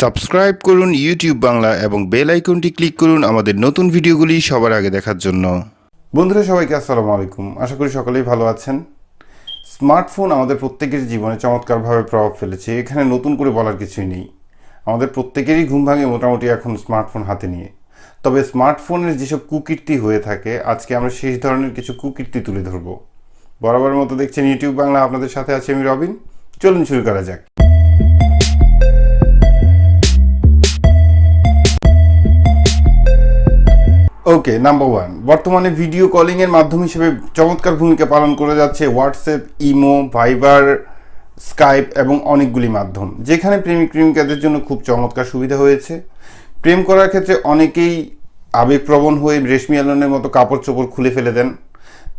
Subscribe করুন YouTube Bangla এবং bell আইকনটি ক্লিক করুন আমাদের নতুন ভিডিওগুলি সবার আগে দেখার জন্য। বন্ধুরা, সবাইকে আসসালামু আলাইকুম। আশা করি সকলেই ভালো আছেন। স্মার্টফোন আমাদের প্রত্যেকের জীবনে চমৎকারভাবে প্রভাব ফেলেছে। এখানে নতুন করে বলার কিছুই নেই। আমাদের প্রত্যেকেরই ঘুম ভাঙে মোটামুটি এখন স্মার্টফোন হাতে নিয়ে। তবে স্মার্টফোনের যেসব কুকীর্তি হয়ে থাকে, আজকে আমরা সেই ধরনের কিছু কুকীর্তি তুলে ধরব। বরাবরের মতো দেখছেন ইউটিউব বাংলা। আপনাদের সাথে আছি আমি রবিন। চলুন শুরু করা যাক। ওকে নাম্বার ওয়ান বর্তমানে ভিডিও কলিং এর মাধ্যম হিসেবে চমৎকার ভূমিকা পালন করে যাচ্ছে হোয়াটসঅ্যাপ ইমো ভাইবার স্কাইপ এবং অনেকগুলি মাধ্যম। যেখানে প্রেমিক প্রেমিকাদের জন্য খুব চমৎকার সুবিধা হয়েছে। প্রেম করার ক্ষেত্রে অনেকেই আবেগপ্রবণ হয়ে রেশমি আলনের মতো কাপড় চোপড় খুলে ফেলে দেন।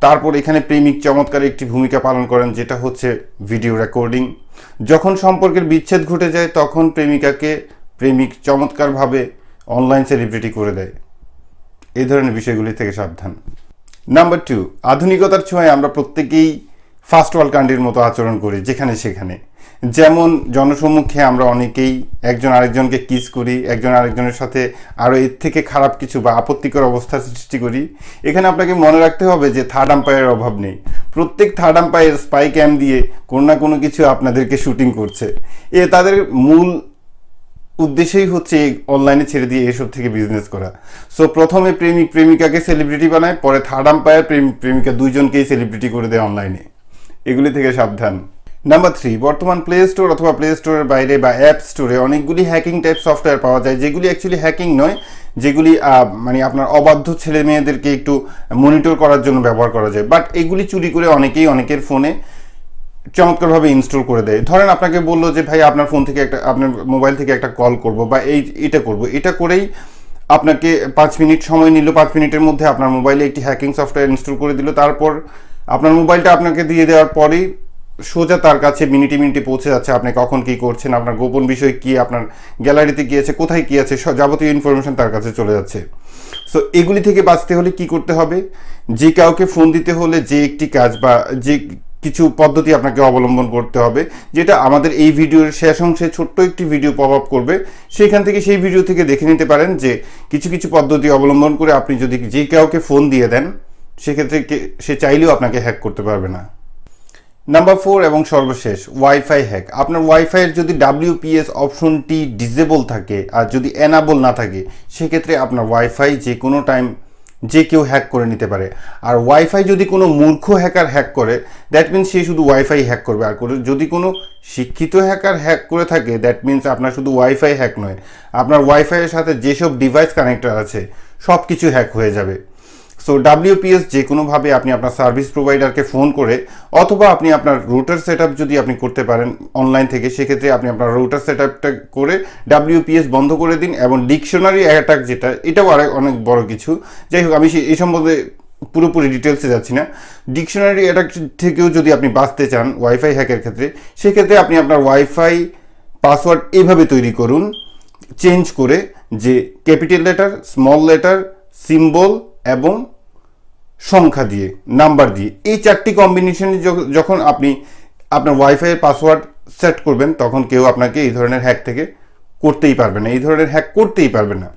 তারপর এখানে প্রেমিক চমৎকার একটি ভূমিকা পালন করেন, যেটা হচ্ছে ভিডিও রেকর্ডিং যখন সম্পর্কের বিচ্ছেদ ঘটে যায়, তখন প্রেমিকাকে প্রেমিক চমৎকারভাবে অনলাইন সেলিব্রিটি করে দেয়। এই ধরনের বিষয়গুলি থেকে সাবধান। নাম্বার টু আধুনিকতার ছোঁয়ায় আমরা প্রত্যেকেই ফার্স্ট ওয়ার্ল্ড কান্ট্রির মতো আচরণ করি, যেখানে সেখানে। যেমন জনসম্মুখে আমরা অনেকেই একজন আরেকজনকে কিস করি, একজন আরেকজনের সাথে আরও এর থেকে খারাপ কিছু বা আপত্তিকর অবস্থা সৃষ্টি করি। এখানে আপনাকে মনে রাখতে হবে যে থার্ড আম্পায়ারের অভাব নেই। প্রত্যেক থার্ড আম্পায়ার স্পাই ক্যাম দিয়ে কোনো না কোনো কিছু আপনাদেরকে শুটিং করছে। এ তাদের মূল উদ্দেশ্যই হচ্ছে অনলাইনে ছেড়ে দিয়ে এসব থেকে বিজনেস করা। সো প্রথমে প্রেমিক, প্রেমিকাকে সেলিব্রিটি বানায়, পরে থার্ড আম্পায়ার প্রেমিক প্রেমিকা দুইজনকেই সেলিব্রিটি করে দেয় অনলাইনে এগুলি থেকে সাবধান। নাম্বার থ্রি বর্তমান প্লে স্টোর অথবা প্লে স্টোরের বাইরে বা অ্যাপ স্টোরে অনেকগুলি হ্যাকিং টাইপ সফটওয়্যার পাওয়া যায়, যেগুলি অ্যাকচুয়ালি হ্যাকিং নয়, যেগুলি মানে আপনার অবাধ্য ছেলে মেয়েদেরকে একটু মনিটর করার জন্য ব্যবহার করা যায়। বাট এগুলি চুরি করে অনেকেই অনেকের ফোনে চমৎকারভাবে ইনস্টল করে দেয়। ধরেন আপনাকে বলল যে, ভাই, আপনার ফোন থেকে একটা, আপনার মোবাইল থেকে একটা কল করব বা এই, এটা করব। এটা করেই আপনাকে পাঁচ মিনিট সময় নিল। পাঁচ মিনিটের মধ্যে আপনার মোবাইলে একটি হ্যাকিং সফটওয়্যার ইনস্টল করে দিল। তারপর আপনার মোবাইলটা আপনাকে দিয়ে দেওয়ার পরেই সোজা তার কাছে মিনিটে মিনিটে পৌঁছে যাচ্ছে। আপনি কখন কি করছেন, আপনার গোপন বিষয় কি, আপনার গ্যালারিতে কি আছে, কোথায় কি আছে যাবতীয় ইনফরমেশন তার কাছে চলে যাচ্ছে। সো এগুলি থেকে বাঁচতে হলে কি করতে হবে? যে কাউকে ফোন দিতে হলে যে একটি কাজ বা যে কিছু পদ্ধতি আপনাকে অবলম্বন করতে হবে, যেটা আমাদের এই ভিডিওর শেষ অংশে ছোট্ট একটি ভিডিও পপ আপ করবে। সেখান থেকে সেই ভিডিও থেকে দেখে নিতে পারেন যে কিছু কিছু পদ্ধতি অবলম্বন করে আপনি যদি যে কাউকে ফোন দিয়ে দেন, সেক্ষেত্রে সে চাইলেও আপনাকে হ্যাক করতে পারবে না। নাম্বার ফোর এবং সর্বশেষ ওয়াইফাই হ্যাক আপনার ওয়াইফাইয়ের যদি ডাব্লিউপিএস অপশনটি ডিসেবল থাকে আর যদি অ্যানাবল না থাকে, সেক্ষেত্রে আপনার ওয়াইফাই যে কোনো টাইম যে কেউ হ্যাক করে নিতে পারে। আর ওয়াইফাই যদি কোনো মূর্খ হ্যাকার হ্যাক করে দ্যাট মিন্স সে শুধু ওয়াইফাই হ্যাক করবে। আর যদি কোনো শিক্ষিত হ্যাকার হ্যাক করে থাকে দ্যাট মিন্স আপনার শুধু ওয়াইফাই হ্যাক নয়। আপনার ওয়াইফাইয়ের সাথে যেসব ডিভাইস কানেক্টার আছে সব কিছু হ্যাক হয়ে যাবে। সো ডাব্লিউপিএস যে কোনোভাবে আপনি আপনার সার্ভিস প্রোভাইডারকে ফোন করে, অথবা আপনি আপনার রুটার সেট যদি আপনি করতে পারেন অনলাইন থেকে, সেক্ষেত্রে আপনি আপনার রুটার সেট করে ডাব্লিউপিএস বন্ধ করে দিন এবং ডিকশনারি অ্যাটাক যেটা, এটাও আরেক অনেক বড় কিছু। যাই হোক, আমি এই সম্বন্ধে পুরোপুরি ডিটেলসে যাচ্ছি না। ডিকশনারি অ্যাটাক থেকেও যদি আপনি বাঁচতে চান ওয়াইফাই হ্যাকের ক্ষেত্রে, সেক্ষেত্রে আপনি আপনার ওয়াইফাই পাসওয়ার্ড এইভাবে তৈরি করুন। চেঞ্জ করে যে capital letter small letter symbol এবং সংখ্যা দিয়ে নাম্বার দিয়ে। এই চারটি কম্বিনেশনে যখ- যখন আপনি আপনার ওয়াইফাইয়ের পাসওয়ার্ড সেট করবেন, তখন কেউ আপনাকে এই ধরনের হ্যাক থেকে করতেই পারবে না। এই ধরনের হ্যাক করতেই পারবে না।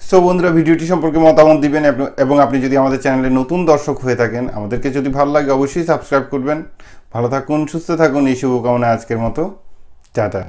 সো বন্ধুরা, ভিডিওটি সম্পর্কে মতামত দিবেন এবং- এবং আপনি যদি আমাদের চ্যানেলে নতুন দর্শক হয়ে থাকেন, আমাদেরকে যদি ভালো লাগে অবশ্যই সাবস্ক্রাইব করবেন। ভালো থাকুন, সুস্থ থাকুন, এই শুভকামনা আজকের মতো। টাটা।